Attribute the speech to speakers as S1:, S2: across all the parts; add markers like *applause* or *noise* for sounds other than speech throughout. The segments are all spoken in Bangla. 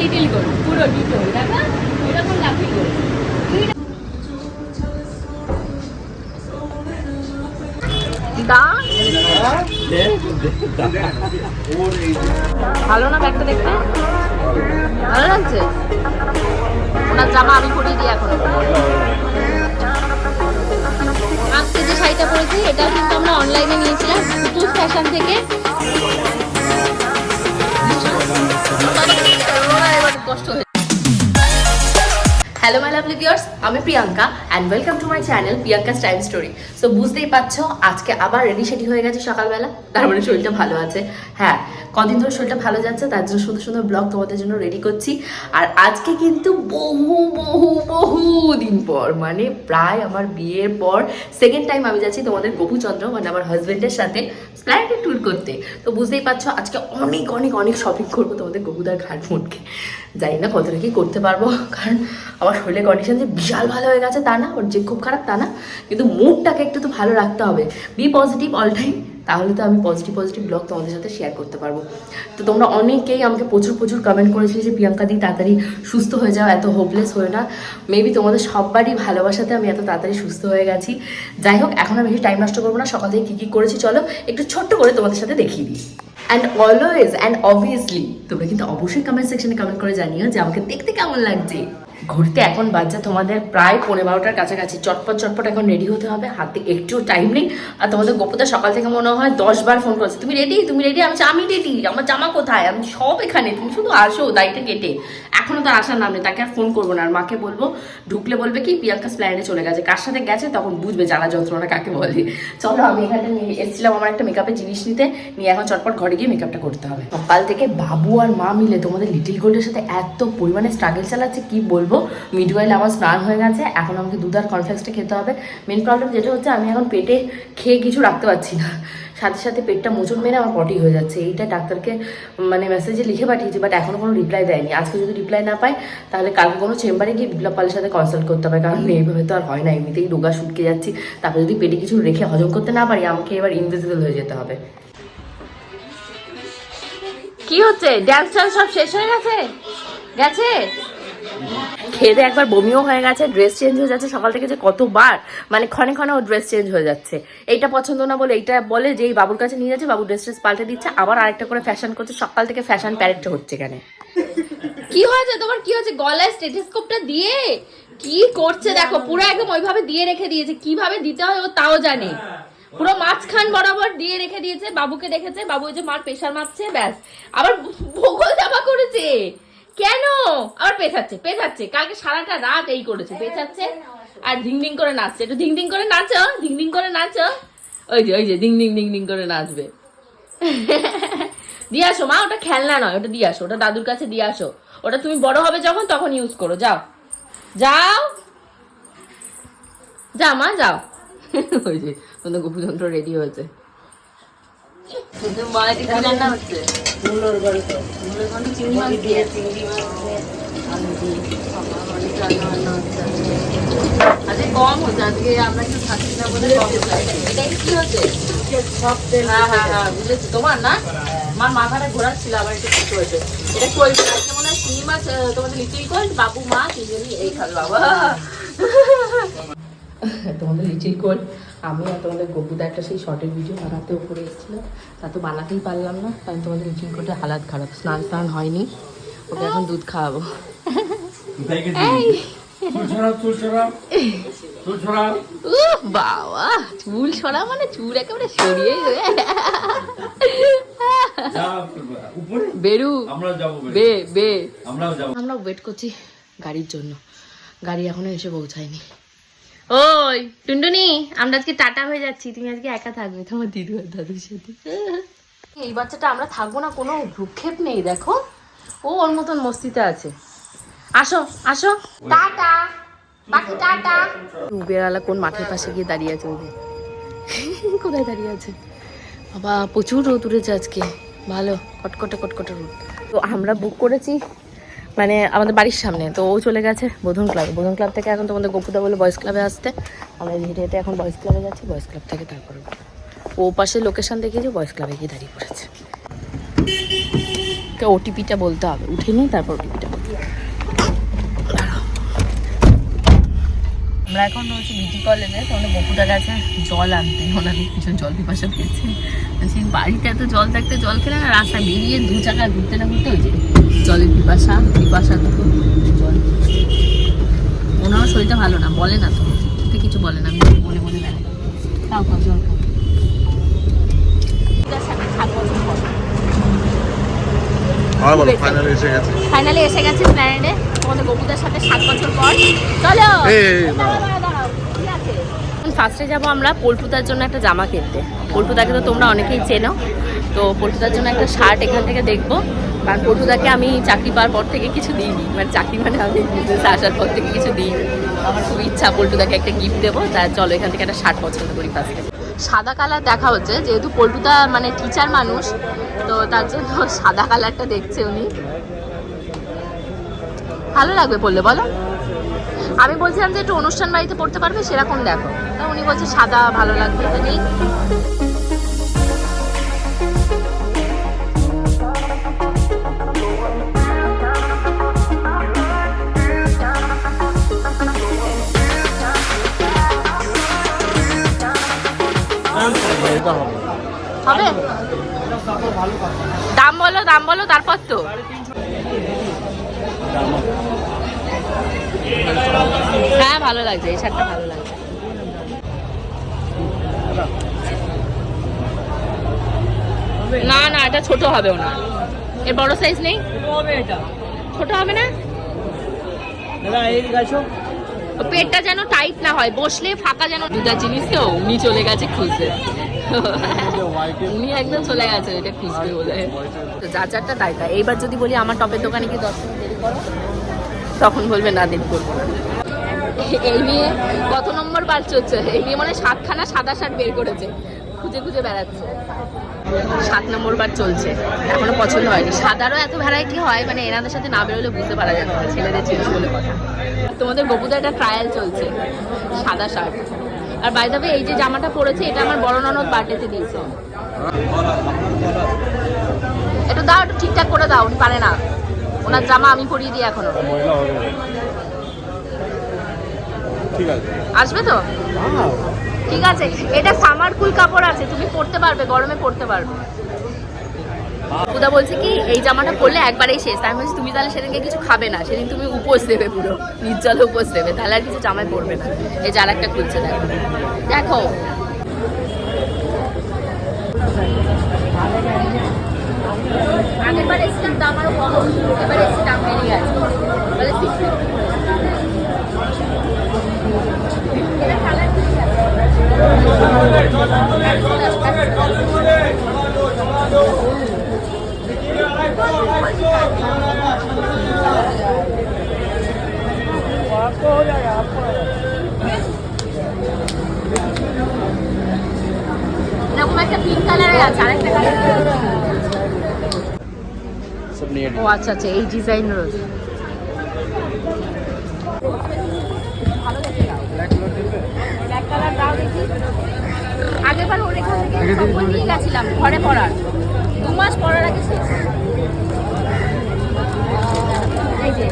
S1: লিটিল পুরো ডিটো দেখো? এরকম লাফি ভালো না ব্যাগটা দেখতে? ভালো লাগছে? ওনার জামা আমি পরিয়ে দিই এখন। আজকে যে শাড়িটা পরেছি এটা কিন্তু আমরা অনলাইনে নিয়েছিলাম। ফ্যাশন থেকে কষ্ট হয়েছে হ্যালো মাই লাভলি ভিউয়ার্স আমি Priyanka and welcome to my channel Priyanka's time story so বুঝতেই পারছ, আজকে আবার রেডি সেডি হয়ে গেছে সকালবেলা। তার মানে শরীরটা ভালো আছে। হ্যাঁ কদিন ধরে শরীরটা ভালো যাচ্ছে, তার জন্য সুন্দর সুন্দর ব্লগ তোমাদের জন্য রেডি করছি। আর আজকে কিন্তু বহু বহু বহু দিন পর মানে প্রায় আমার বিয়ের পর সেকেন্ড টাইম আমি যাচ্ছি তোমাদের গোপুচন্দ্র মানে আমার হাজবেন্ডের সাথে স্প্ল্যানেটে ট্যুর করতে। তো বুঝতেই পারছ, আজকে অনেক অনেক অনেক শপিং করব তোমাদের গবুদার ঘাট মোটকে জানি না কতটা কি করতে পারব, কারণ আমার শরীরের কন্ডিশন যে বিশাল ভালো হয়ে গেছে তা না, ওর যে খুব খারাপ তা না, কিন্তু মুডটাকে একটু তো ভালো রাখতে হবে। বি পজিটিভ অল টাইম তাহলে তো আমি পজিটিভ পজিটিভ ব্লগ তোমাদের সাথে শেয়ার করতে পারব। তো তোমরা অনেকেই আমাকে প্রচুর প্রচুর কমেন্ট করেছিলে যে, প্রিয়াঙ্কা দি, তাড়াতাড়ি সুস্থ হয়ে যাও, এত হোপলেস হয়ে না। মেবি তোমাদের সববারই ভালোবাসাতে আমি এত তাড়াতাড়ি সুস্থ হয়ে গেছি। যাই হোক, এখন আমি বেশি টাইম নষ্ট করব না, সকাল থেকে কী কী করেছি চলো, একটু ছোট্ট করে তোমাদের সাথে দেখিয়ে দিই। অ্যান্ড অলওয়েজ অ্যান্ড অবভিয়াসলি তোমরা কিন্তু অবশ্যই কমেন্ট সেকশনে কমেন্ট করে জানিও যে আমাকে দেখতে কেমন লাগছে। ঘুরতে এখন বাচ্চা তোমাদের প্রায় পনেরো বারোটার কাছাকাছি। চটপট চটপট এখন রেডি হতে হবে। হাতে একটু টাইম নেই। আর তোমাদের গোপতা সকাল থেকে মনে হয় দশ বার ফোন করেছে। তুমি রেডি তুমি রেডি আমি আমি রেডি আমার জামা কোথায়? আমি সব এখানে। তুমি শুধু আসো দায়িত্ব কেটে। এখনও তো আসার নাম নেই। তাকে আর ফোন করব না। আর মাকে বলব, ঢুকলে বলবে কি, প্রিয়াঙ্কা স্প্ল্যান্ডে চলে গেছে। কার সাথে গেছে তখন বুঝবে জ্বালা যন্ত্রণা কাকে বলে। চলো আমি এখানে নিয়ে এসেছিলাম আমার একটা মেকআপের জিনিস নিতে। নিয়ে এখন চটপট ঘরে গিয়ে মেকআপটা করতে হবে। সকাল থেকে বাবু আর মা মিলে তোমাদের লিটিল গোল্ডের সাথে এত পরিমাণে স্ট্রাগল চালাচ্ছে, কি বলব? মিডওয়েল আমার স্নান হয়ে গেছে, এখন আমাকে দুধ আর কনফ্লেক্সটা খেতে হবে। মেন প্রবলেম যেটা হচ্ছে, আমি এখন পেটে খেয়ে কিছু রাখতে পারছি না। সাথে সাথে পেটটা মোচন মেরে আমার পটি হয়ে যাচ্ছে। এইটা ডাক্তারকে মানে মেসেজে লিখে পাঠিয়েছি বাট এখনও কোনো রিপ্লাই দেয়নি। আজকে যদি রিপ্লাই না পায়, তাহলে কালকে কোনো চেম্বারে গিয়ে বিপ্লব পালের সাথে কনসাল্ট করতে হবে, কারণ এইভাবে তো আর হয় না। এমনিতেই রোগা শুটকে যাচ্ছি। তারপরে যদি পেটে কিছু রেখে হজম করতে না পারি, আমাকে এবার ইনভিজিবল হয়ে যেতে হবে। কি হচ্ছে? ড্যান্স ট্যান্স সব শেষ হয়ে গেছে? গেছে? খেয়ে একবার বমিও হয়ে গেছে ড্রেস চেঞ্জ হয়ে যাচ্ছে, সকাল থেকে যে কতবার মানে ক্ষণে ক্ষণে ও ড্রেস চেঞ্জ হয়ে যাচ্ছে। এইটা পছন্দ না বলে এইটা বলে যে এই বাবুর কাছে নিয়ে যাচ্ছে, বাবু ড্রেস ট্রেস পাল্টে দিচ্ছে, আবার আরেকটা করে ফ্যাশন করছে, সকাল থেকে ফ্যাশন প্যারেডটা হচ্ছে এখানে। কি হয়েছে তোমার? কি হয়েছে? গলায় স্টেথোস্কোপটা দিয়ে? কি করছে দেখো, পুরো একদম ওইভাবে দিয়ে রেখে দিয়েছে। কীভাবে দিতে হয় ও তাও জানে। পুরো মাঝখান বরাবর দিয়ে রেখে দিয়েছে, বাবুকে দেখেছে, বাবু ওই যে মার প্রেশার মাপছে ব্যাস। আবার ভূগোল জামা করেছে। কেন? আবার পেছাচ্ছে পেছাচ্ছে কালকে সারাটা রাত এই করেছে পেছাচ্ছে আর ধিং ধিং করে নাচছে। একটু ধিং ধিং করে নাচো ধিং ধিং করে নাচো। ওই যে ওই যে ধিং ধিং ধিং ধিং করে নাচবে। *laughs* দিয়ে আসো মা ওটা খেলনা নয় ওটা দিয়ে আসো ওটা দাদুর কাছে দিয়ে আসো। ওটা তুমি বড় হবে যখন তখন ইউজ করো যাও। যাও। যা মা যাও। *laughs* ওই যে তোমাদের গোপুযন্ত্র রেডি হয়েছে। রান্না কম হচ্ছে আজকে আমরা একটু খাচ্ছি না হ্যাঁ হ্যাঁ হ্যাঁ বুঝেছি তোমার না আমার মাথাটা ঘোরাচ্ছিল আবার একটু কিছু হয়েছে এটা চলবে আজকে মনে হয় চিংড়ি মাছ তোমাদের লিটিল গোল্ড বাবু মা তিনজনই এই খাবে বাবা তোমাদের লিচিল কোল। আমি আর তোমাদের গপুদা একটা সেই শর্টের ভিডিও বানাতে উপরে এসেছিলাম। তা তো বানাতেই পারলাম না কারণ তোমাদের লিচিল কোলটা হালাত খারাপ স্নান স্নান হয়নি। ওকে এখন দুধ খাওয়াবো। বাবা চুল সরা মানে চুল একেবারে সরিয়ে বেরু বে বে। আমরা ওয়েট করছি গাড়ির জন্য। গাড়ি এখনও এসে পৌঁছায়নি। ওই টুনটুনি আমরা আজকে টাটা হয়ে যাচ্ছি। তুমি আজকে একা থাকবে তোমার দিদু আর দাদুর সাথে। এই বাচ্চাটা আমরা থাকব না কোনো ভ্রুক্ষেপ নেই দেখো। ও ওর মতন মস্তিতে আছে। আসো আসো। টাটা। বাকি টাটা। উবেরওয়ালা কোন মাঠের পাশে গিয়ে দাঁড়িয়ে আছে যে। কোথায় দাঁড়িয়ে আছে? বাবা প্রচুর রোদ উঠেছে আজকে। ভালো কটকটে কটকটে রোদ। তো আমরা বুক করেছি মানে আমাদের বাড়ির সামনে, তো ও চলে গেছে বোধন ক্লাবে। বোধন ক্লাব থেকে এখন তোমাদের গোপুদা বলে বয়েজ ক্লাবে আসতে। আমরা হেঁটে এখন বয়েজ ক্লাবে যাচ্ছি বয়েজ ক্লাব থেকে তারপরে ও পাশে লোকেশন দেখিয়েছে বয়েজ ক্লাবে গিয়ে দাঁড়িয়ে পড়েছে। ওটিপিটা বলতে হবে, উঠে নিই তারপর ওটিপিটা বলতে। আমরা এখন হচ্ছে বিটি কলেজে তো বকুটার কাছে জল আনতে, ওনার ভীষণ জল পিপাসা পেয়েছে। বলছি বাড়িতে এত জল থাকতে জল খেলে না রাস্তায় বেরিয়ে দু চাকা ঘুরতে না ঘুরতে ওই যে জলের পিপাসা পিপাসা তো জল ওনারও শরীরটা ভালো না বলে না তো। কিছু বলে না আমি বলে বলে বেড়াই তাও খাও জল খাও
S2: ফাইনালি এসে গেছে।
S1: প্ল্যানেটে তোমাদের সাথে সাত বছর পর। চলো? ফার্স্টে যাব আমরা জন্য একটা জামা কিনতে। পল্টুদাকে তো তোমরা অনেকেই চেনো। তো পল্টুদার জন্য একটা শার্ট এখান থেকে দেখব। কারণ পল্টুদাকে আমি চাকরি পাওয়ার পর থেকে কিছু দিইনি। মানে চাকরি মানে আমি আসার পর থেকে কিছু দিইনি। আমার খুব ইচ্ছা পল্টুদাকে একটা গিফট দেবো। তাই চলো, এখান থেকে একটা শার্ট পছন্দ করি ফার্স্টে সাদা কালার দেখা হচ্ছে, যেহেতু পল্টুদা মানে টিচার মানুষ, তো তার জন্য সাদা কালারটা দেখছে উনি। ভালো লাগবে পড়লে, বলো? আমি বলছিলাম যে একটু অনুষ্ঠান বাড়িতে পড়তে পারবে, সেরকম দেখো। তা উনি বলছে সাদা ভালো লাগবে তো নেই।
S2: এটা হবে।
S1: হবে? দাম বলো দাম বলো তারপর তো। হ্যাঁ ভালো লাগছে এই শার্টটা ভালো লাগছে। না না এটা ছোট হবে না এর বড় সাইজ নেই? ছোট হবে না? ও পেটটা যেন টাইট না হয়, বসলে ফাঁকা যেন দুটা জিনিস তো, উনি চলে গেছে খুঁজতে। উনি একদম চলে গেছে এটা খুঁজবে বলে। তো যা যারটা তাই তাই। এইবার যদি বলি আমার টপের দোকানে কি দশ মিনিট দেরি করো, তখন বলবে, না, দেরি করব না। এই নিয়ে কত নম্বর বার চলছে? এই নিয়ে মানে সাতখানা সাদা শার্ট বের করেছে। খুঁজে খুঁজে বেড়াচ্ছে। সাত নম্বর বার চলছে। এখনও পছন্দ হয়নি। সাদারও এত ভ্যারাইটি হয় মানে এনাদের সাথে না বেরোলে বুঝতে পারা যাবে না ছেলেদের জিনিস বলে কথা। তোমাদের গপুদা একটা ট্রায়াল চলছে, সাদা শার্ট। আর বাই দ্য এই যে জামাটা পরেছে, এটা আমার বড় ননদ বার্থডেতে দিয়েছে। একটু দাও, একটু ঠিকঠাক করে দাও, উনি পারে না। ওনার জামা আমি পরিয়ে দিই
S2: এখনও। ঠিক আছে।
S1: আসবে তো? ঠিক আছে। এটা সামার কুল কাপড় আছে তুমি পরতে পারবে গরমে পরতে পারবে। পুদা বলছে কি এই জামাটা পরলে একবারেই শেষ। আমি বলছি তুমি তাহলে সেদিনকে কিছু খাবে না সেদিন তুমি উপোস দেবে পুরো নির্জল উপোস দেবে। তাহলে আর কিছু জামায় পরবে না। এই যার একটা খুলছে দেখো। দেখো। আগেরবার এসেছিলাম দাম আরও কম। এবার এসে দাম বেড়ে গেছে। বলে ও আচ্ছা আচ্ছা এই ডিজাইন রয়েছে আগেবার ওর এখান থেকে নিয়ে গেছিলাম, ঘরে পড়ার। দু মাস পড়ার আগে শেষ। এই যে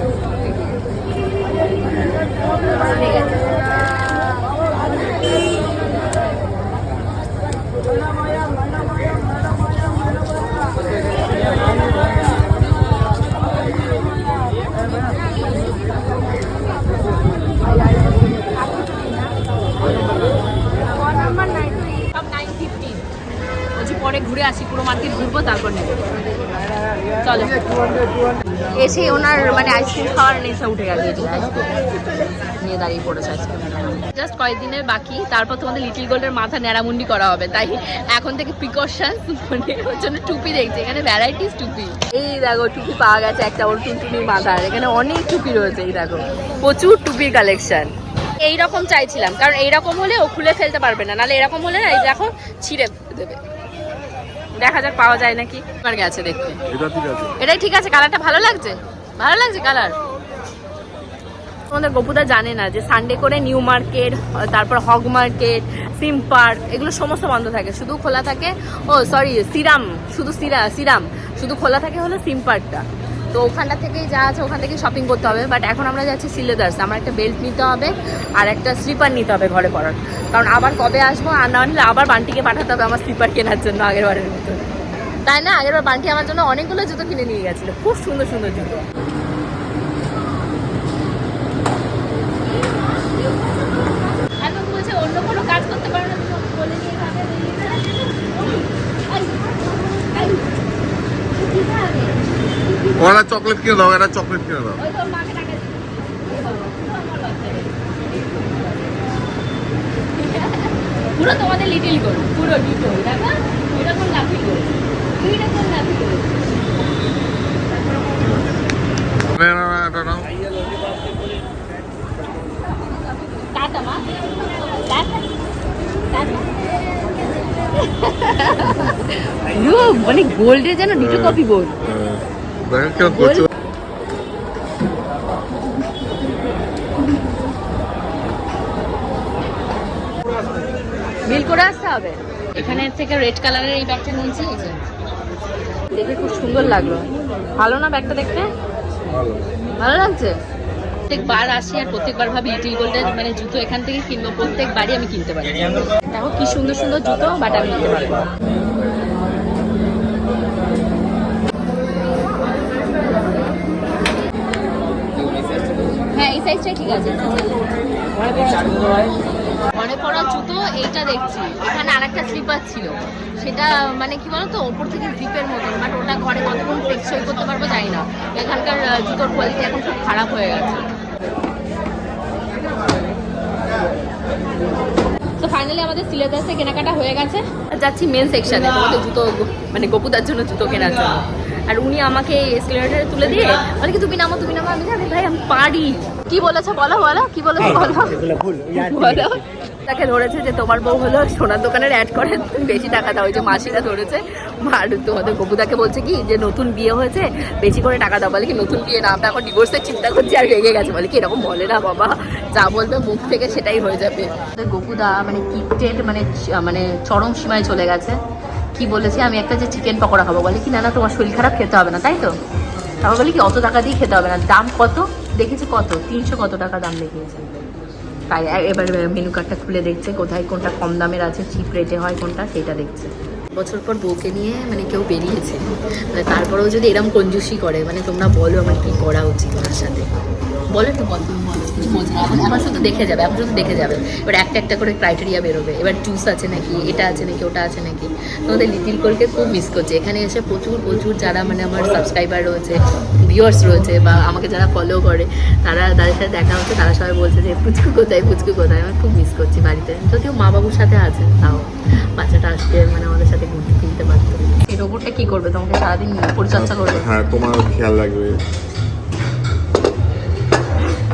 S1: ঠিক আছে। সব 950 বলছি পরে ঘুরে আসি, পুরো মার্কেট ঘুরবো, তারপর নেব। চলো। এসে ওনার মানে আইসক্রিম খাওয়ার নেশা উঠে গেছে নিয়ে দাঁড়িয়ে পড়েছে আইসক্রিম। জাস্ট কয়েকদিনের বাকি, তারপর তোমাদের লিটিল গোল্ডের মাথা ন্যাড়ামুন্ডি করা হবে, তাই এখন থেকে প্রিকশন মানে ওর জন্য টুপি দেখছে, এখানে ভ্যারাইটিস টুপি। এই দেখো, টুপি পাওয়া গেছে একটা ওর টুনটুনির মাথার, এখানে অনেক টুপি রয়েছে, এই দেখো। প্রচুর টুপির কালেকশন এই রকম চাইছিলাম, কারণ এইরকম হলে ও খুলে ফেলতে পারবে না, নাহলে এরকম হলে না এই দেখো ছিঁড়ে দেবে। দেখা যাক পাওয়া যায় নাকি। আমার গেছে দেখতে।
S2: এটা ঠিক আছে।
S1: এটাই ঠিক আছে কালারটা ভালো লাগছে? ভালো লাগছে কালার তোমাদের আমাদের গোপুদা জানে না যে সানডে করে নিউ মার্কেট তারপর হগ মার্কেট সিম পার্ক এগুলো সমস্ত বন্ধ থাকে। শুধু খোলা থাকে ও সরি সিরাম শুধু সিরা সিরাম শুধু খোলা থাকে হলো সিম পার্কটা তো ওখানটা থেকেই যা আছে, ওখান থেকেই শপিং করতে হবে। বাট এখন আমরা যাচ্ছি সিলেদার্স আমার একটা বেল্ট নিতে হবে আর একটা স্লিপার নিতে হবে ঘরে পড়ার কারণ আবার কবে আসব আর না হলে আবার বান্টিকে পাঠাতে হবে আমার স্লিপার কেনার জন্য আগের বারের মতো। তাই না? আগের বার বান্টি আমার জন্য অনেকগুলো জুতো কিনে নিয়ে গেছিল। খুব সুন্দর সুন্দর জুতো এখন বলছে অন্য কোনো কাজ করতে পারো না তুমি বলে নিয়ে এখানে
S2: ওরা চকলেট কিনে দাও একটা চকলেট কিনে দাও।
S1: পুরো তোমাদের লিটিল গোল পুরো ডিটো দেখো? এটা কোন লাফি গোল দুইটা কোন লাফি গোল
S2: না, না, না, এটা নাও।
S1: টাটা মা। টাটা। টাটা। পুরো মানে গোল্ডের যেন ডিটো কপি গোল্ড
S2: দেখো কেমন করছে
S1: বিল করে আসতে হবে এখানে থেকে রেড কালারের এই ব্যাগটা নিয়েছি এই যে। দেখে খুব সুন্দর লাগল। ভালো না ব্যাগটা দেখতে?
S2: ভালো
S1: ভালো লাগছে? প্রত্যেকবার আসি আর প্রত্যেকবার ভাবি লিটিল গোল্ডের মানে জুতো এখান থেকে কিনবো প্রত্যেকবারই আমি কিনতে পারি। দেখো কি সুন্দর সুন্দর জুতো বাট আমি নিতে পারব হ্যাঁ এই সাইজটাই ঠিক আছে। মনে পড়া জুতো এইটা দেখছি। এখানে আরেকটা স্লিপার ছিল। সেটা মানে কি বলতো ওপর থেকে জিপের মতন বাট ওটা ঘরে কতক্ষণ টেকসই করতে পারব জানি না। এখানকার জুতোর কোয়ালিটি এখন খুব খারাপ হয়ে গেছে। তো ফাইনালি আমাদের সিলেবাসে কেনাকাটা হয়ে গেছে। যাচ্ছি মেন সেকশনে তোমাদের জুতো মানে গোপুদার জন্য জুতো কেনার জন্য। আর উনি আমাকে এসকেলেটারে তুলে দিয়ে বলে কি তুমি নামো তুমি নামো। আমি জানি ভাই আমি পারি। কি বলেছে বলো বলো কি বলেছে বলো? বলো। তাকে ধরেছে যে তোমার বউ হলো সোনার দোকানের অ্যাড করে তুমি বেশি টাকা দাও। ওই যে মাসিরা ধরেছে আর তোমাদের গপুদাকে বলছে কি যে নতুন বিয়ে হয়েছে বেশি করে টাকা দাও। বলে কি নতুন বিয়ে না আমরা এখন ডিভোর্সের চিন্তা করছি। আর রেগে গেছে। বলে কি এরকম বলে না বাবা যা বলবে মুখ থেকে সেটাই হয়ে যাবে। গপুদা মানে কিটের মানে মানে চরম সীমায় চলে গেছে। কি বলেছে, আমি একটা যে চিকেন পকোড়া খাব। বলে কি, না না, তোমার শরীর খারাপ, খেতে হবে না, তাই তো? তারপর বলে কি, অত টাকা দিয়ে খেতে হবে না। দাম কত? দেখেছি কত? তিনশো কত টাকা দাম দেখিয়েছে। তাই এবার মেনু কার্ডটা খুলে দেখছে, কোথায় কোনটা কম দামের আছে চিপ রেটে হয় কোনটা, সেটা দেখছে। বছর পর বউকে নিয়ে মানে কেউ বেরিয়েছে। মানে তারপরেও যদি এরকম কঞ্জুসি করে মানে তোমরা বলো আমার কি করা উচিত ওনার সাথে। বলো তো বল এখন শুধু দেখে যাবে এখন শুধু দেখে যাবে। এবার একটা একটা করে ক্রাইটেরিয়া বেরোবে। এবার জুস আছে নাকি, এটা আছে নাকি, ওটা আছে নাকি। তোমাদের লিটিল কোলকে খুব মিস করছে। এখানে এসে প্রচুর প্রচুর যারা মানে আমার সাবস্ক্রাইবার রয়েছে ভিউয়ার্স রয়েছে বা আমাকে যারা ফলো করে, তারা, তাদের সাথে দেখা হচ্ছে। তারা সবাই বলছে যে, পুচকু কোথায় পুচকু কোথায়? আমি খুব মিস করছি বাড়িতে। যদিও মা বাবুর সাথে আছে, তাও। বাচ্চাটা আজকে মানে আমাদের সাথে ঘুরতে ফিরতে পারতো এই রোবটটা কি করবে? তোমাকে সারাদিন পরিচর্যা করবে?
S2: হ্যাঁ তোমার খেয়াল রাখবে।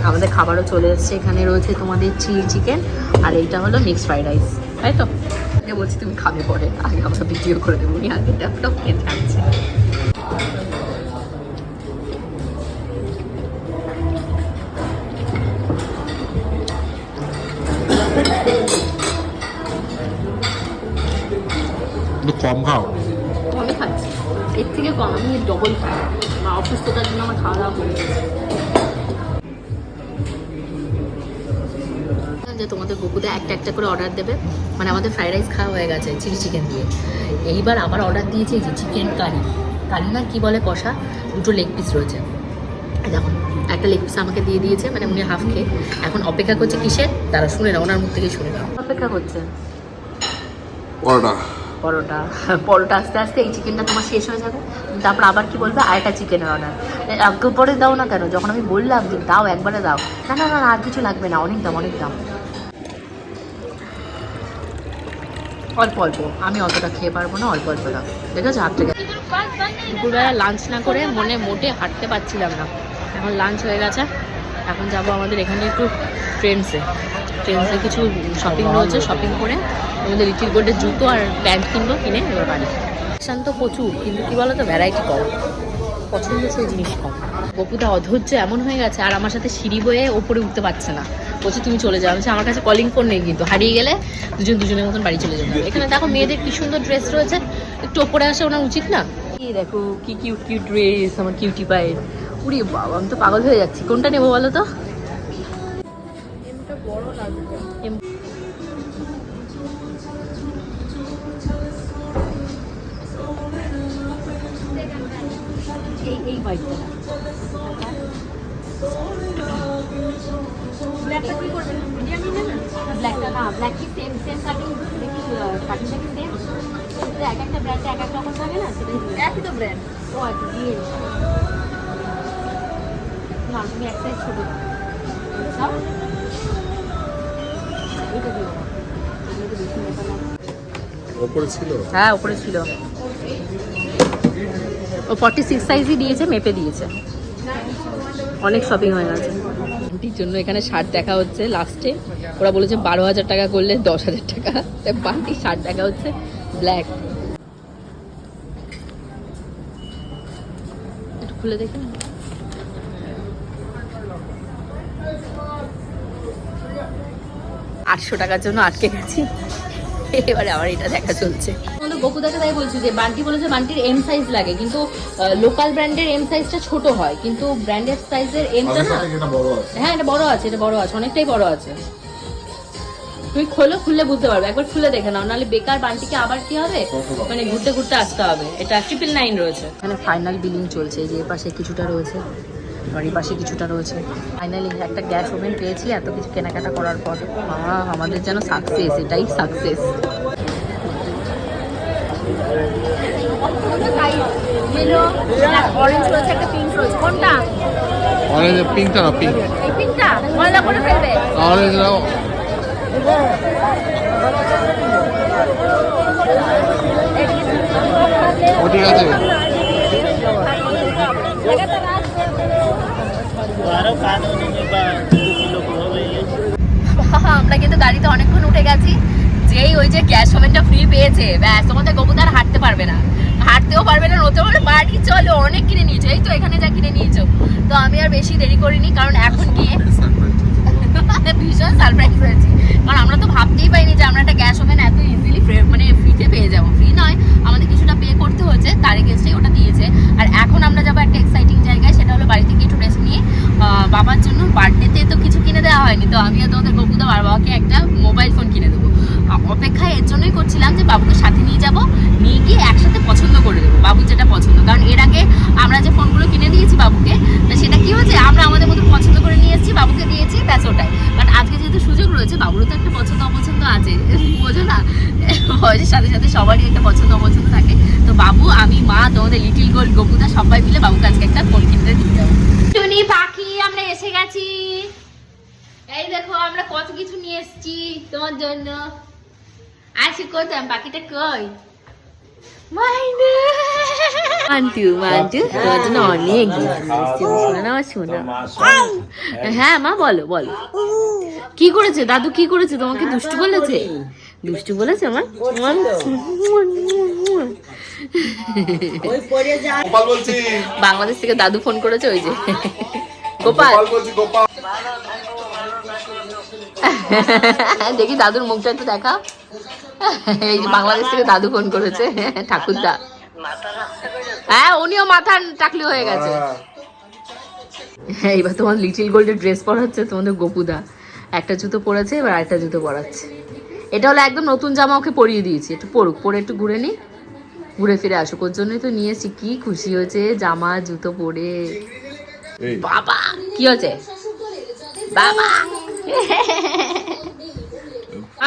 S1: আমাদের খাবারও চলে এসেছে এখানে রয়েছে তোমাদের চিলি চিকেন আর এইটা হলো মিক্সড ফ্রাইড রাইস তাই তো? বলছি তুমি খাবে পরে আগে আমরা ভিডিও করে দেবো আগে ল্যাপটপ খেয়ে থাকছে
S2: একটু কম খাও।
S1: খাচ্ছি। এর থেকে কম আমি ডবল খাই। আমার অসুস্থতার জন্য আমার খাওয়া দাওয়া করে যে তোমাদের গোকুদা একটা একটা করে অর্ডার দেবে। মানে আমাদের ফ্রাইড রাইস খাওয়া হয়ে গেছে চিলি চিকেন দিয়ে। এইবার আবার অর্ডার দিয়েছে যে চিকেন কারি কারি না কি বলে কষা? দুটো লেগ পিস রয়েছে। দেখো একটা লেগ পিস আমাকে দিয়ে দিয়েছে মানে উনি হাফ খেয়ে। এখন অপেক্ষা করছে কিসের? তারা শুনে না ওনার মুখ থেকে শুনে না অপেক্ষা করছে।
S2: ওটা
S1: পরোটা পরোটা আস্তে আস্তে এই চিকেনটা তোমার শেষ হয়ে যাবে। তারপর আবার কি বলবে? আরেকটা চিকেনের অর্ডার একটু পরে দাও না কেন? যখন আমি বললাম যে দাও, একবারে দাও। না না না আর কিছু লাগবে না। অনেক দাম অনেক দাম। অল্প অল্প। আমি অতটা খেয়ে পারব না, অল্প অল্প দাও দেখেছ হাত থেকে দুপুরবেলা লাঞ্চ না করে মনে মোটে হাঁটতে পারছিলাম না। এখন লাঞ্চ হয়ে গেছে। এখন যাব আমাদের এখানে একটু ট্রেন্ডসে ট্রেন্ডসে কিছু শপিং রয়েছে শপিং করে। আমাদের লিটিল গোল্ডের জুতো আর প্যান্ট কিনবো, কিনে এবার বাড়ি। শান্ত প্রচুর, কিন্তু কি বলো তো ভ্যারাইটি কম। পছন্দ সেই জিনিস কম। গপুদা, অধৈর্য এমন হয়ে গেছে, আর আমার সাথে সিঁড়ি বয়ে ওপরে উঠতে পারছে না। বলছে, তুমি চলে যাও। আমি আমার কাছে কলিং ফোন নেই কিন্তু। হারিয়ে গেলে দুজন দুজনের মতন বাড়ি চলে যাব। এখানে দেখো, মেয়েদের কি সুন্দর ড্রেস রয়েছে। একটু ওপরে আসা ওনার উচিত না? দেখো, কি কিউট কিউট ড্রেস আমার কিউটি পায়ের উড়ি বাবা আমি তো পাগল হয়ে যাচ্ছি। কোনটা নেব বলো তো? এই এই হোয়াইটটা ব্ল্যাকটা না ব্ল্যাক কি সেম সেম কাটিং কাটিংটা কি সেম এক একটা ব্র্যান্ডে এক এক রকম থাকে না সেটা একই তো ব্র্যান্ড ও আচ্ছা দিয়ে না তুমি এক সাইজ ছোট দাও। এটা দিও। না এগুলো তো বেশি মোটা না
S2: ওপরে ছিল?
S1: হ্যাঁ উপরে ছিল। ও ফর্টি সিক্স সাইজই দিয়েছে মেপে দিয়েছে। অনেক শপিং হয়ে গেছে। রুটির জন্য এখানে শার্ট দেখা হচ্ছে লাস্টে ওরা বলেছে বারো হাজার টাকা করলে দশ হাজার টাকা। তাই বাড়তি শার্ট দেখা হচ্ছে ব্ল্যাক একটু খুলে দেখে না আটশো টাকার জন্য আটকে গেছি। এবারে আবার এটা দেখা চলছে। গোকুদাকে তাই বলছি যে বান্টি বলেছে বান্টির এম সাইজ লাগে কিন্তু লোকাল ব্র্যান্ডের এম সাইজটা ছোট হয় কিন্তু ব্র্যান্ডেড সাইজের এমটা না
S2: এটা বড় আছে?
S1: হ্যাঁ এটা বড় আছে এটা বড় আছে অনেকটাই বড় আছে। তুমি খোলো খুললে বুঝতে পারবে। একবার খুলে দেখে নাও নাহলে বেকার বান্টিকে আবার কি হবে? মানে ঘুরতে ঘুরতে আসতে হবে। এটা ট্রিপল নাইন রয়েছে। এখানে ফাইনাল বিলিং চলছে যে পাশে কিছুটা রয়েছে। আর এই পাশে কিছুটা রয়েছে। ফাইনালি একটা গ্যাস ওভেন পেয়েছি এত কিছু কেনাকাটা করার পর। আহ, আমাদের যেন সাকসেস এটাই সাকসেস অরেঞ্জ রয়েছে একটা পিঙ্ক রয়েছে কোনটা
S2: অরেঞ্জ পিঙ্কটা না পিঙ্ক
S1: পিঙ্কটা ময়লা করে ফেলবে
S2: অরেঞ্জ নাও ও ঠিক আছে
S1: আমরা কিন্তু গাড়িতে অনেকক্ষণ উঠে গেছি। যেই ওই যে গ্যাস ওভেনটা ফ্রি পেয়েছে ব্যাস তোমাদের গোপুদার হাঁটতে পারবে না। হাঁটতেও পারবে না নতে বলে বাড়ি চলো অনেক কিনে নিয়েছো। এই তো এখানে যা কিনে নিয়েছো। তো আমি আর বেশি দেরি করিনি কারণ এখন গিয়ে *laughs* ভীষণ সারপ্রাইজ হয়েছি। কারণ আমরা তো ভাবতেই পাইনি যে আমরা একটা গ্যাস ওভেন এত ইজিলি মানে ফ্রিতে পেয়ে যাব। ফ্রি নয় আমাদের কিছুটা পে করতে হচ্ছে তার এগেনস্টেই ওটা দিয়েছে আর এখন আমরা যাব একটা এক্সাইটিং জায়গায় সেটা হলো বাড়ি থেকে একটু ড্রেস নিয়ে আহ, বাবার জন্য বার্থডেতে তো কিছু কিনে দেওয়া হয়নি তো আমিও তোমাদের গপুদা আর বাবাকে একটা মোবাইল ফোন কিনে দেবো। আ- অপেক্ষা এর জন্যই করছিলাম যে বাবুকে সাথে নিয়ে যাব, নিয়ে গিয়ে একসাথে পছন্দ করে দেবো, বাবুর যেটা পছন্দ। কারণ এর আগে আমরা যে ফোনগুলো কিনে দিয়েছি বাবুকে, তো সেটা কি হয়েছে? আমরা আমাদের মতো পছন্দ করে নিয়ে এসেছি, বাবুকে দিয়েছি ব্যাস ওটাই। বাট আজকে যেহেতু সুযোগ রয়েছে, বাবুরও তো একটা পছন্দ অপছন্দ আছে, *laughs* বোঝো না? বয়সের সাথে সাথে সবারই একটা পছন্দ অপছন্দ থাকে। তো বাবু, আমি, মা, তোমাদের লিটিল গোল্ড গোপুদা সবাই মিলে বাবুকে আজকে একটা ফোন কিনতে দিয়ে যাব। পাখি, আমরা এসে গেছি। এই দেখো আমরা কত কিছু নিয়ে এসেছি তোমার জন্য। আছি কোথায়? পাখিটা কই? মান্টু মান্টু তোমার জন্য অনেক শোনা হ্যাঁ। মা বলো বলো। কি করেছে? দাদু কি করেছে? তোমাকে দুষ্টু বলেছে? দুষ্টু বলেছে আমার
S2: গোপাল
S1: বাংলাদেশ থেকে দাদু ফোন করেছে ওই যে। গোপাল
S2: গোপাল গোপাল। *laughs*
S1: দেখি দাদুর মুখটা একটু দেখা এই যে বাংলাদেশ থেকে দাদু ফোন করেছে ঠাকুরদা। হ্যাঁ উনিও মাথা টাকলি হয়ে গেছে। হ্যাঁ এবার তোমার লিটিল গোল্ডের ড্রেস পরাচ্ছে তোমাদের গোপুদা। একটা জুতো পরেছে এবার আরেকটা জুতো পরাচ্ছে। এটা হলো একদম নতুন জামা ওকে পরিয়ে দিয়েছি। একটু পড়ুক পরে একটু ঘুরে নি। ঘুরে ফিরে আসুক ওর জন্যই তো নিয়েছি। কি খুশি হয়েছে জামা জুতো পরে। বাবা কি হয়েছে? বাবা!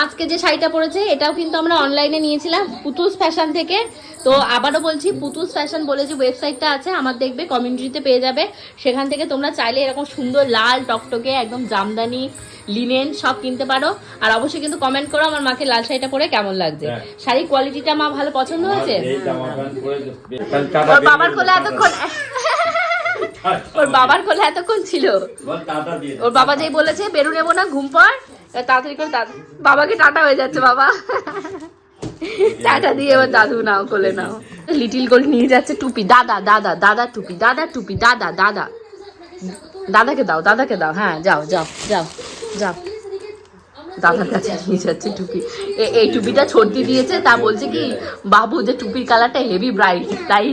S1: আজকে যে শাড়িটা পরেছে এটাও কিন্তু আমরা অনলাইনে নিয়েছিলাম পুতুস ফ্যাশন থেকে। তো আবারও বলছি পুতুস ফ্যাশন বলে যে ওয়েবসাইটটা আছে আমার দেখবে কমিউনিটিতে পেয়ে যাবে। সেখান থেকে তোমরা চাইলে এরকম সুন্দর লাল টকটকে একদম জামদানি লিনেন সব কিনতে পারো। আর অবশ্যই কিন্তু কমেন্ট করো আমার মাকে লাল শাড়িটা পরে কেমন লাগছে।
S3: হ্যাঁ।
S1: শাড়ির কোয়ালিটিটা মা ভালো পছন্দ হয়েছে? বাবার। কোলে এতক্ষণ *laughs* ওর বাবার কোলে এতক্ষণ ছিল। ওর বাবা যেই বলেছে বেরু নেব না ঘুম পর তাড়াতাড়ি করে বাবাকে টাটা হয়ে যাচ্ছে বাবা। টাটা দিয়ে এবার দাদু নাও কোলে নাও। লিটিল গোল্ড নিয়ে যাচ্ছে টুপি। দাদা দাদা দাদা টুপি দাদা টুপি দাদা দাদা। দাদাকে দাও দাদাকে দাও। হ্যাঁ যাও যাও যাও যাও। দাদার কাছে নিয়ে যাচ্ছে টুপি। এই টুপিটা ছর্দি দিয়েছে তা বলছে কি বাবু যে টুপির কালারটা হেভি ব্রাইট তাই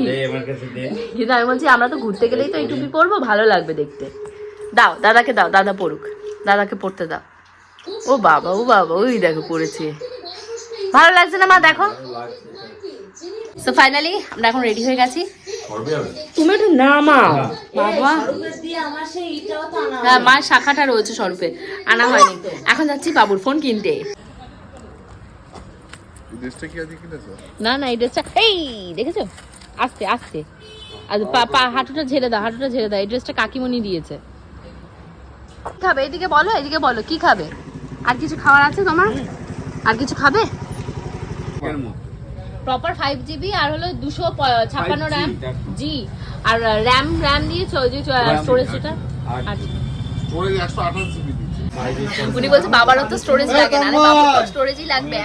S1: কিন্তু আমি বলছি আমরা তো ঘুরতে গেলেই তো এই টুপি পরবো ভালো লাগবে দেখতে। দাও দাদাকে দাও দাদা পড়ুক। দাদাকে পড়তে দাও। ও বাবা ও বাবা ওই দেখো পড়েছে। ভালো লাগছে না মা দেখো। তো ফাইনালি আমরা এখন রেডি হয়ে গেছি। তুমি একটু নামাও। বাবা। হ্যাঁ মার শাখাটা রয়েছে স্বরূপে। আনা হয়নি। এখন যাচ্ছি বাবুর ফোন কিনতে। না না এই ড্রেসটা এই দেখেছ? আস্তে আস্তে। আর পা পা হাঁটুটা ঝেড়ে দাও হাঁটুটা ঝেড়ে দাও। এই ড্রেসটা কাকিমণি দিয়েছে। খাবে? এদিকে বলো এদিকে বলো। কি খাবে? আর কিছু খাবার আছে তোমার? আর কিছু খাবে? প্রপার ফাইভ জিবি আর হলো দুশো ছাপ্পান্ন
S3: 5G,
S1: র্যাম জি আর র্যাম র্যাম দিয়ে স্টোরেজ যেটা। আচ্ছা।
S2: স্টোরেজ একশো আঠাশ জিবি
S1: উনি বলছে বাবারও তো স্টোরেজ লাগে না। বাবার তো স্টোরেজই লাগবে।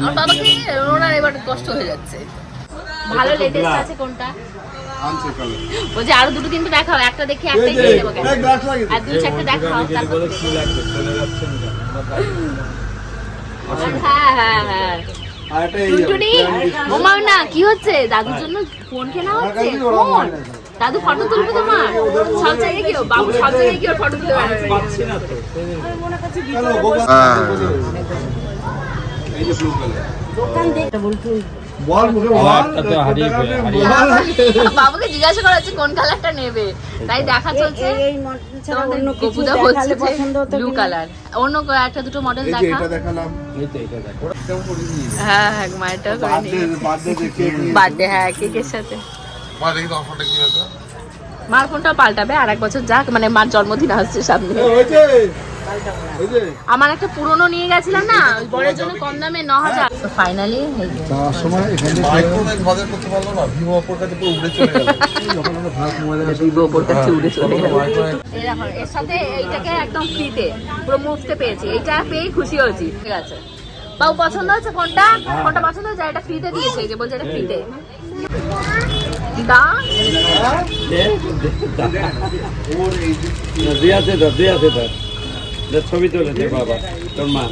S1: আমার বাবাকে ওনার এবার কষ্ট হয়ে যাচ্ছে। ভালো লেটেস্ট আছে কোনটা? বলছে আরও দুটো তিনটে দেখাও। একটা দেখি একটাই কিনে? নেব কেন আর দু। চারটে দেখাও তারপর না কি হচ্ছে? দাদুর জন্য ফোন কেনা হচ্ছে? ফোন? দাদু ফটো তুলবে তোমার? সব জায়গায় কি বাবু সব জায়গায় কি ফটো তুলে বেড়াচ্ছে
S3: পাচ্ছি না তো।
S2: হ্যাঁ
S4: বল মুখে।
S1: বাবুকে জিজ্ঞাসা করা হচ্ছে কোন কালারটা নেবে? তাই দেখা চলছে। গপুদা বলছে ব্লু কালার অন্য একটা দুটো মডেল দেখা।
S2: এটা দেখালাম।
S3: এই তো এটা দেখো।
S2: কেমন করে নিয়ে
S1: হ্যাঁ হ্যাঁ মায়েরটাও করে
S2: বার্থডে
S1: নিয়ে হ্যাঁ কেকের সাথে। মার ফোনটাও পাল্টাবে আর এক বছর যাক মানে মার জন্মদিন আসছে সামনে। আমার একটা পুরনো নিয়ে গেছিলাম না বড়ের জন্য কম দামে ন হাজার। ফাইনালি
S4: তার সময় এখানে
S2: মাইক্রোওয়েভ বাজার করতে পারল না ভিভো অপর কাছে পুরো উড়ে চলে গেল।
S4: যখন আমরা ভাত মোবাইলে
S1: ভিভো ওপর কাছে উড়ে চলে গেল।
S2: মাইক্রোওয়েভ
S1: এই দেখো এর সাথে এইটাকে একদম ফ্রিতে পুরো মুফতে পেয়েছি। এইটা পেয়ে খুশি হয়েছি। ঠিক আছে। বাবু পছন্দ হচ্ছে কোনটা কোনটা পছন্দ হচ্ছে? এটা ফ্রিতে দিয়েছে যে বলছে এটা ফ্রিতে দা
S3: দে, দে, দে, ছবি তোলে বাবা, তোর মা।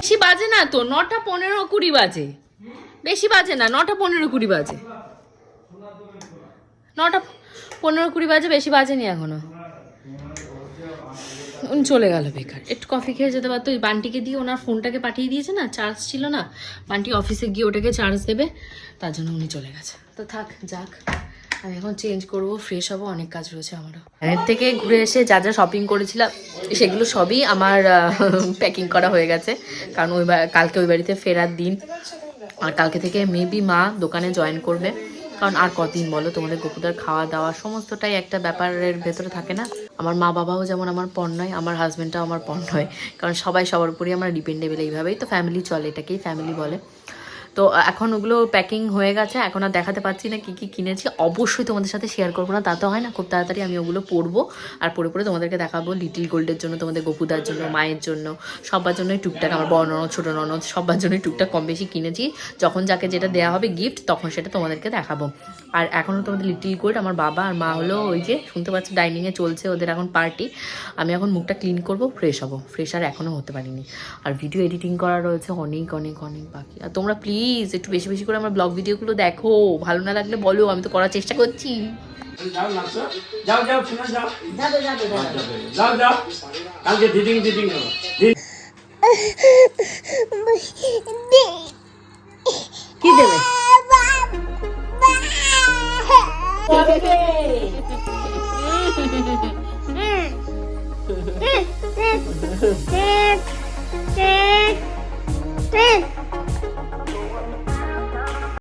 S1: বেশি বাজে না তো, নটা পনেরো কুড়ি বাজে। বেশি বাজে না, নটা পনেরো কুড়ি বাজে। নটা পনেরো কুড়ি বাজে, বেশি বাজেনি এখনও। উনি চলে গেল বেকার। একটু কফি খেয়ে যেতে পারতো, ওই বান্টিকে দিয়ে ওনার ফোনটাকে পাঠিয়ে দিয়েছে না, চার্জ ছিল না। বান্টি অফিসে গিয়ে ওটাকে চার্জ দেবে, তার জন্য উনি চলে গেছে। তো থাক, যাক। আমি এখন চেঞ্জ করব ফ্রেশ হব, অনেক কাজ রয়েছে আমারও। এর থেকে ঘুরে এসে যা যা শপিং করেছিলাম, সেগুলো সবই আমার প্যাকিং করা হয়ে গেছে। কারণ ওই কালকে ওই বাড়িতে ফেরার দিন। আর কালকে থেকে মেবি মা দোকানে জয়েন করবে। কারণ আর কদিন বলো, তোমাদের গোপুদার খাওয়া দাওয়া সমস্তটাই একটা ব্যাপারের ভেতরে থাকে না। আমার মা বাবাও যেমন আমার পণ নয়, আমার হাজব্যান্ডটাও আমার পণ নয়। কারণ সবাই সবার উপরই আমরা ডিপেন্ডেবল এইভাবেই তো ফ্যামিলি চলে, এটাকেই ফ্যামিলি বলে। তো এখন ওগুলো প্যাকিং হয়ে গেছে, এখন আর দেখাতে পাচ্ছি না কী কী কিনেছি। অবশ্যই তোমাদের সাথে শেয়ার করব না, তা তো হয় না, খুব তাড়াতাড়ি আমি ওগুলো পরবো আর পরে পরে তোমাদেরকে দেখাবো লিটিল গোল্ডের জন্য, তোমাদের গোপুদার জন্য, মায়ের জন্য সবার জন্যই টুকটাক আমার বড় ননদ, ছোটো ননদ সবার জন্যই টুকটাক কম বেশি কিনেছি। যখন যাকে যেটা দেওয়া হবে গিফট তখন সেটা তোমাদেরকে দেখাবো। আর এখনও তোমাদের লিটিল গোল্ড আমার বাবা আর মা হলো ওই যে, শুনতে পাচ্ছ ডাইনিংয়ে চলছে ওদের এখন পার্টি আমি এখন মুখটা ক্লিন করব ফ্রেশ হব। ফ্রেশ আর এখনও হতে পারিনি। আর ভিডিও এডিটিং করা রয়েছে অনেক অনেক অনেক বাকি। আর তোমরা প্লিজ একটু বেশি বেশি করে আমার ব্লগ ভিডিওগুলো দেখো। ভালো না লাগলে বলো আমি তো করার চেষ্টা করছি।
S3: যাও নাচো। যাও যাও শোনা যাও। *laughs* *laughs*